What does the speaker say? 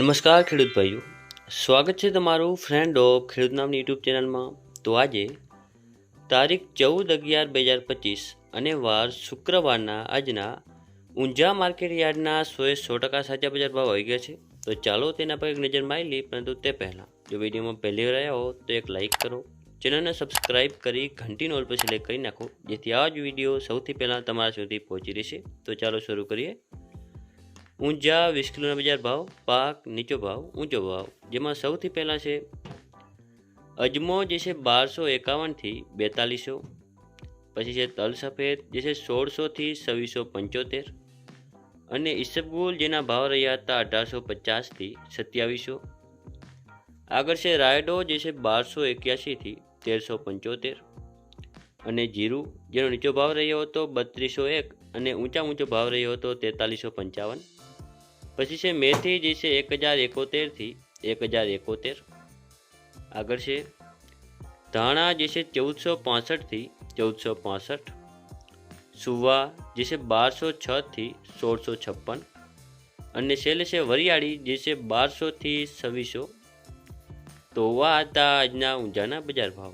નમસ્કાર ખેડૂત ભાઈઓ. સ્વાગત છે તમારું ફ્રેન્ડ ઓફ ખેડૂત નામની યુટ્યુબ ચેનલમાં. તો આજે તારીખ ચૌદ અગિયાર બે હજાર પચીસ અને વાર શુક્રવારના આજના ઊંઝા માર્કેટ યાર્ડના સોએ સો ટકા સાચા બજાર ભાવ આવી ગયા છે. તો ચાલો તેના પર એક નજર મારી લઈએ, પરંતુ તે પહેલાં જો વિડીયોમાં પહેલી વાર આવ્યા હો, તો એક લાઇક કરો. ચેનલને સબસ્ક્રાઇબ કરી ઘંટી નોલ પર સિલેક્ટ કરી નાખો, જેથી આ જ વીડિયો સૌથી પહેલાં તમારા સુધી પહોંચી રહેશે. તો ચાલો શરૂ કરીએ. ઊંઝા વીસ કિલોના બજાર ભાવ, પાક, નીચો ભાવ, ઊંચો ભાવ, જેમાં સૌથી પહેલાં છે અજમો, જે છે બારસો એકાવનથી બેતાલીસો, પછી છે તલ સફેદ, જે છે સોળસોથી છવ્વીસો પંચોતેર, અને ઈસબગુલ જેના ભાવ રહ્યા હતા અઢારસો પચાસથી સત્યાવીસો. આગળ છે રાયડો, જે છે બારસો એક્યાસીથી તેરસો પંચોતેર, અને જીરું, જેનો નીચો ભાવ રહ્યો હતો બત્રીસો એક, અને ઊંચા ઊંચો ભાવ રહ્યો હતો તેતાલીસો પંચાવન. પછી છે મેથી જે છે એક હજાર એકોતેરથી એક હજાર એકોતેર. આગળ છે ધાણા જે છે ચૌદસો પાસઠથી ચૌદસો પાસઠ. સુવા જે છે બારસો છથી સોળસો છપ્પન. અને છેલ્લે છે વરિયાળી જે છે બારસોથી છવ્વીસો. તો આ હતા આજના ઊંઝાના બજાર ભાવ.